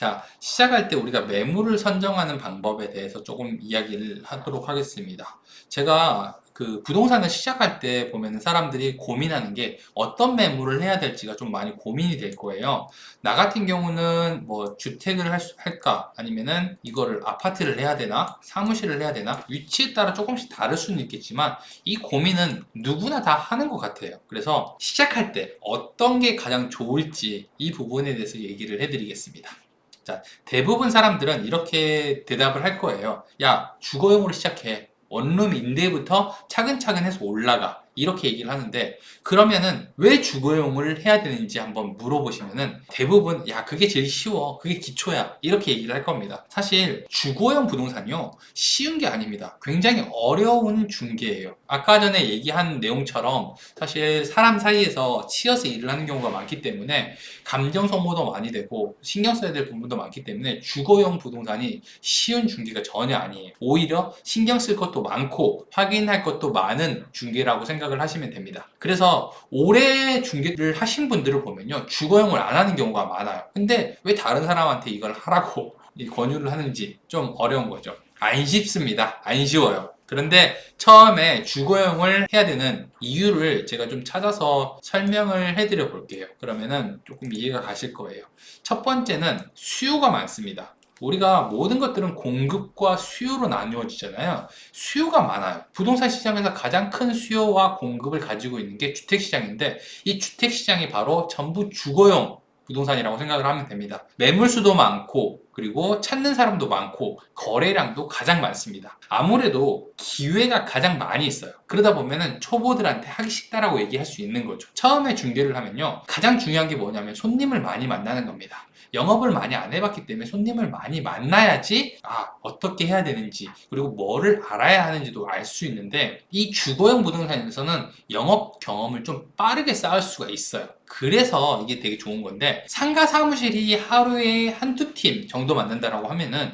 자, 시작할 때 우리가 매물을 선정하는 방법에 대해서 조금 이야기를 하도록 하겠습니다. 제가 그 부동산을 시작할 때 보면 사람들이 고민하는 게 어떤 매물을 해야 될지가 좀 많이 고민이 될 거예요. 나 같은 경우는 뭐 주택을 할 수- 할까 아니면은 이거를 아파트를 해야 되나 사무실을 해야 되나 위치에 따라 조금씩 다를 수는 있겠지만 이 고민은 누구나 다 하는 것 같아요. 그래서 시작할 때 어떤 게 가장 좋을지 이 부분에 대해서 얘기를 해드리겠습니다. 자, 대부분 사람들은 이렇게 대답을 할 거예요. 야, 주거용으로 시작해. 원룸 임대부터 차근차근 해서 올라가. 이렇게 얘기를 하는데, 그러면은 왜 주거용을 해야 되는지 한번 물어보시면은 대부분, 야, 그게 제일 쉬워. 그게 기초야. 이렇게 얘기를 할 겁니다. 사실, 주거용 부동산이요. 쉬운 게 아닙니다. 굉장히 어려운 중개예요. 아까 전에 얘기한 내용처럼 사실 사람 사이에서 치여서 일을 하는 경우가 많기 때문에 감정 소모도 많이 되고 신경 써야 될 부분도 많기 때문에 주거용 부동산이 쉬운 중개가 전혀 아니에요. 오히려 신경 쓸 것도 많고 확인할 것도 많은 중개라고 생각 을 하시면 됩니다. 그래서 오래 중개를 하신 분들을 보면요. 주거용을 안 하는 경우가 많아요. 근데 왜 다른 사람한테 이걸 하라고 이 권유를 하는지 좀 어려운 거죠. 안 쉽습니다. 안 쉬워요. 그런데 처음에 주거용을 해야 되는 이유를 제가 좀 찾아서 설명을 해드려 볼게요. 그러면은 조금 이해가 가실 거예요. 첫 번째는 수요가 많습니다. 우리가 모든 것들은 공급과 수요로 나누어지잖아요. 수요가 많아요. 부동산 시장에서 가장 큰 수요와 공급을 가지고 있는 게 주택 시장인데 이 주택 시장이 바로 전부 주거용 부동산이라고 생각을 하면 됩니다. 매물수도 많고 그리고 찾는 사람도 많고 거래량도 가장 많습니다. 아무래도 기회가 가장 많이 있어요. 그러다 보면은 초보들한테 하기 쉽다라고 얘기할 수 있는 거죠. 처음에 중개를 하면요. 가장 중요한 게 뭐냐면 손님을 많이 만나는 겁니다. 영업을 많이 안 해봤기 때문에 손님을 많이 만나야지 아 어떻게 해야 되는지 그리고 뭐를 알아야 하는지도 알 수 있는데 이 주거용 부동산에서는 영업 경험을 좀 빠르게 쌓을 수가 있어요. 그래서 이게 되게 좋은 건데 상가 사무실이 하루에 한두 팀 정도 만난다라고 하면은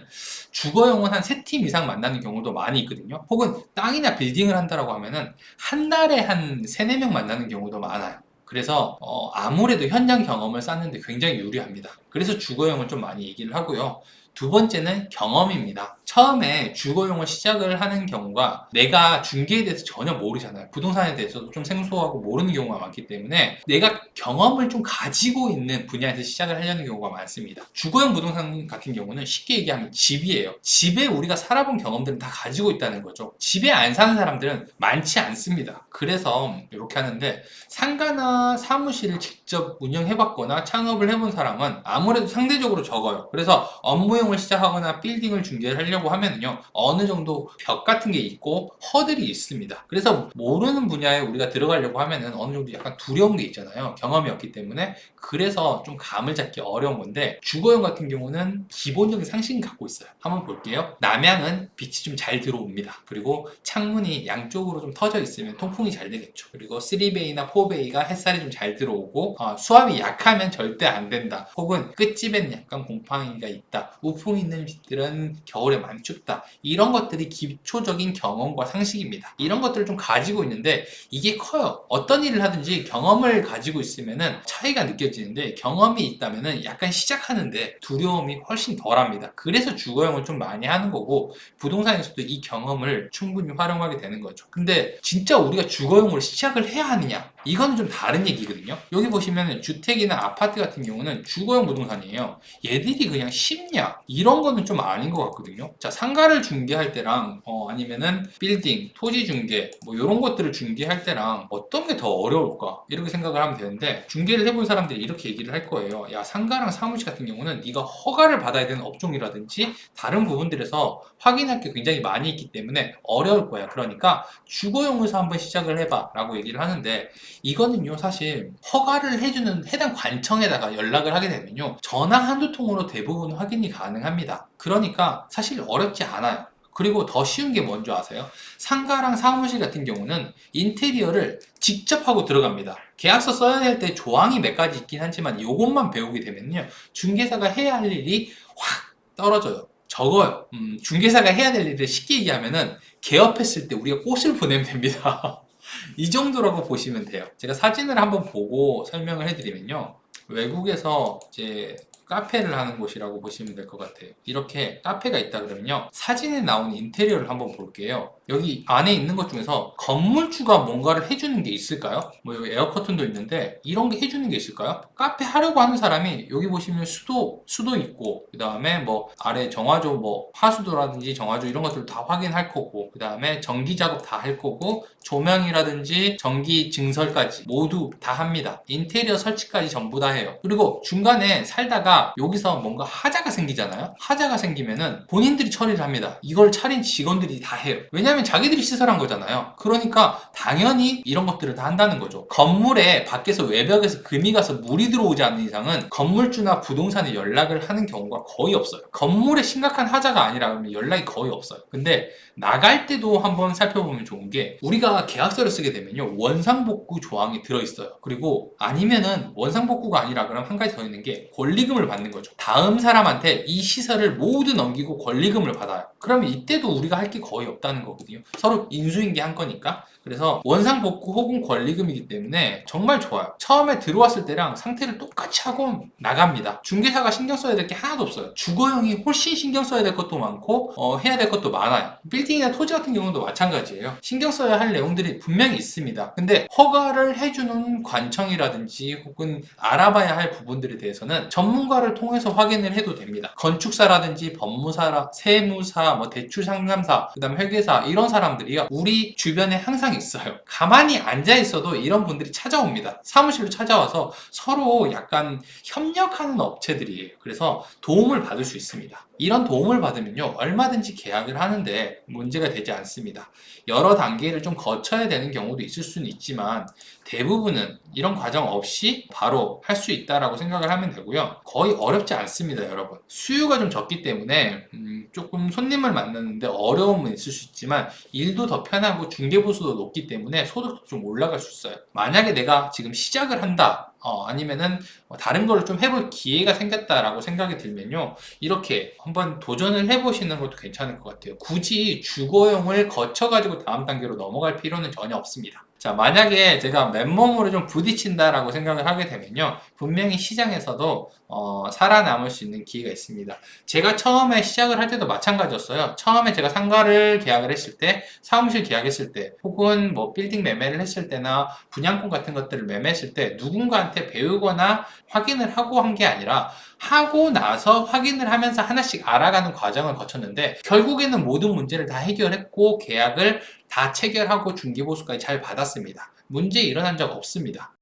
주거용은 한 세 팀 이상 만나는 경우도 많이 있거든요. 혹은 땅이나 빌딩을 한다라고 하면은 한 달에 한 세네 명 만나는 경우도 많아요. 그래서 어, 아무래도 현장 경험을 쌓는데 굉장히 유리합니다. 그래서 주거용을 좀 많이 얘기를 하고요. 두 번째는 경험입니다. 처음에 주거용을 시작을 하는 경우가 내가 중개에 대해서 전혀 모르잖아요. 부동산에 대해서도 좀 생소하고 모르는 경우가 많기 때문에 내가 경험을 좀 가지고 있는 분야에서 시작을 하려는 경우가 많습니다. 주거용 부동산 같은 경우는 쉽게 얘기하면 집이에요. 집에 우리가 살아본 경험들은 다 가지고 있다는 거죠. 집에 안 사는 사람들은 많지 않습니다. 그래서 이렇게 하는데 상가나 사무실을 직접 운영해봤거나 창업을 해본 사람은 아무래도 상대적으로 적어요. 그래서 업무용을 시작하거나 빌딩을 중개를 하려고 하면요 어느 정도 벽 같은 게 있고 허들이 있습니다. 그래서 모르는 분야에 우리가 들어가려고 하면은 어느 정도 약간 두려운 게 있잖아요. 경험이 없기 때문에 그래서 좀 감을 잡기 어려운 건데 주거용 같은 경우는 기본적인 상식을 갖고 있어요. 한번 볼게요. 남향은 빛이 좀 잘 들어옵니다. 그리고 창문이 양쪽으로 좀 터져 있으면 통풍이 잘 되겠죠. 그리고 3베이나 4베이가 햇살이 좀 잘 들어오고 어, 수압이 약하면 절대 안 된다. 혹은 끝집에는 약간 곰팡이가 있다. 우풍 있는 집들은 겨울에 많이 춥다. 이런 것들이 기초적인 경험과 상식입니다. 이런 것들을 좀 가지고 있는데 이게 커요. 어떤 일을 하든지 경험을 가지고 있으면은 차이가 느껴지는데 경험이 있다면은 약간 시작하는데 두려움이 훨씬 덜합니다. 그래서 주거용을 좀 많이 하는 거고 부동산에서도 이 경험을 충분히 활용하게 되는 거죠. 근데 진짜 우리가 주거용으로 시작을 해야 하느냐? 이거는 좀 다른 얘기거든요. 여기 보시면 주택이나 아파트 같은 경우는 주거용 부동산이에요. 얘들이 그냥 쉽냐? 이런 거는 좀 아닌 것 같거든요. 자, 상가를 중개할 때랑 어, 아니면은 빌딩, 토지 중개 뭐 이런 것들을 중개할 때랑 어떤 게 더 어려울까? 이렇게 생각을 하면 되는데 중개를 해본 사람들이 이렇게 얘기를 할 거예요. 야, 상가랑 사무실 같은 경우는 네가 허가를 받아야 되는 업종이라든지 다른 부분들에서 확인할 게 굉장히 많이 있기 때문에 어려울 거야. 그러니까 주거용 에서 한번 시작을 해봐 라고 얘기를 하는데 이거는요 사실 허가를 해주는 해당 관청에다가 연락을 하게 되면요 전화 한두 통으로 대부분 확인이 가능합니다 그러니까 사실 어렵지 않아요 그리고 더 쉬운 게 뭔지 아세요? 상가랑 사무실 같은 경우는 인테리어를 직접 하고 들어갑니다. 계약서 써야 될 때 조항이 몇 가지 있긴 하지만 이것만 배우게 되면요. 중개사가 해야 할 일이 확 떨어져요. 적어요. 음, 중개사가 해야 될 일을 쉽게 얘기하면은 개업했을 때 우리가 꽃을 보내면 됩니다. 이 정도라고 보시면 돼요. 제가 사진을 한번 보고 설명을 해드리면요. 외국에서 이제 카페를 하는 곳이라고 보시면 될 것 같아요. 이렇게 카페가 있다 그러면요. 사진에 나오는 인테리어를 한번 볼게요. 여기 안에 있는 것 중에서 건물주가 뭔가를 해주는 게 있을까요? 뭐 여기 에어커튼도 있는데 이런 게 해주는 게 있을까요? 카페 하려고 하는 사람이 여기 보시면 수도 수도 있고 그 다음에 뭐 아래 정화조 뭐 하수도라든지 정화조 이런 것들 다 확인할 거고 그 다음에 전기 작업 다 할 거고 조명이라든지 전기 증설까지 모두 다 합니다. 인테리어 설치까지 전부 다 해요. 그리고 중간에 살다가 여기서 뭔가 하자가 생기잖아요. 하자가 생기면은 본인들이 처리를 합니다. 이걸 차린 직원들이 다 해요. 왜냐하면 자기들이 시설한 거잖아요. 그러니까 당연히 이런 것들을 다 한다는 거죠. 건물에 밖에서 외벽에서 금이 가서 물이 들어오지 않는 이상은 건물주나 부동산에 연락을 하는 경우가 거의 없어요. 건물에 심각한 하자가 아니라 그러면 연락이 거의 없어요. 근데 나갈 때도 한번 살펴보면 좋은 게 우리가 계약서를 쓰게 되면요 원상복구 조항이 들어있어요 그리고 아니면은 원상복구가 아니라 그럼 한 가지 더 있는 게 권리금을 받는 거죠 다음 사람한테 이 시설을 모두 넘기고 권리금을 받아요 그러면 이때도 우리가 할 게 거의 없다는 거거든요 서로 인수인계 한 거니까 그래서 원상복구 혹은 권리금이기 때문에 정말 좋아요. 처음에 들어왔을 때랑 상태를 똑같이 하고 나갑니다. 중개사가 신경 써야 될 게 하나도 없어요. 주거형이 훨씬 신경 써야 될 것도 많고 어, 해야 될 것도 많아요. 빌딩이나 토지 같은 경우도 마찬가지예요. 신경 써야 할 내용들이 분명히 있습니다. 근데 허가를 해주는 관청이라든지 혹은 알아봐야 할 부분들에 대해서는 전문가 를 통해서 확인을 해도 됩니다. 건축사라든지 법무사, 세무사, 뭐 대출 상담사, 그다음 회계사 이런 사람들이요. 우리 주변에 항상 있어요. 가만히 앉아 있어도 이런 분들이 찾아옵니다. 사무실로 찾아와서 서로 약간 협력하는 업체들이에요. 그래서 도움을 받을 수 있습니다. 이런 도움을 받으면요, 얼마든지 계약을 하는데 문제가 되지 않습니다. 여러 단계를 좀 거쳐야 되는 경우도 있을 수는 있지만 대부분은 이런 과정 없이 바로 할 수 있다라고 생각을 하면 되고요. 거의 어렵지 않습니다, 여러분. 수요가 좀 적기 때문에 음, 조금 손님을 만나는데 어려움은 있을 수 있지만 일도 더 편하고 중개 보수도 높기 때문에 소득도 좀 올라갈 수 있어요. 만약에 내가 지금 시작을 한다. 어, 아니면은 뭐 다른 거를 좀 해볼 기회가 생겼다라고 생각이 들면요. 이렇게 한번 도전을 해보시는 것도 괜찮을 것 같아요. 굳이 주거용을 거쳐가지고 다음 단계로 넘어갈 필요는 전혀 없습니다. 자, 만약에 제가 맨몸으로 좀 부딪힌다라고 생각을 하게 되면요. 분명히 시장에서도 어, 살아남을 수 있는 기회가 있습니다. 제가 처음에 시작을 할 때도 마찬가지였어요. 처음에 제가 상가를 계약을 했을 때, 사무실 계약했을 때, 혹은 뭐 빌딩 매매를 했을 때나 분양권 같은 것들을 매매했을 때 누군가한테 배우거나 확인을 하고 한 게 아니라 하고 나서 확인을 하면서 하나씩 알아가는 과정을 거쳤는데 결국에는 모든 문제를 다 해결했고 계약을 다 체결하고 중개보수까지 잘 받았습니다. 문제 일어난 적 없습니다.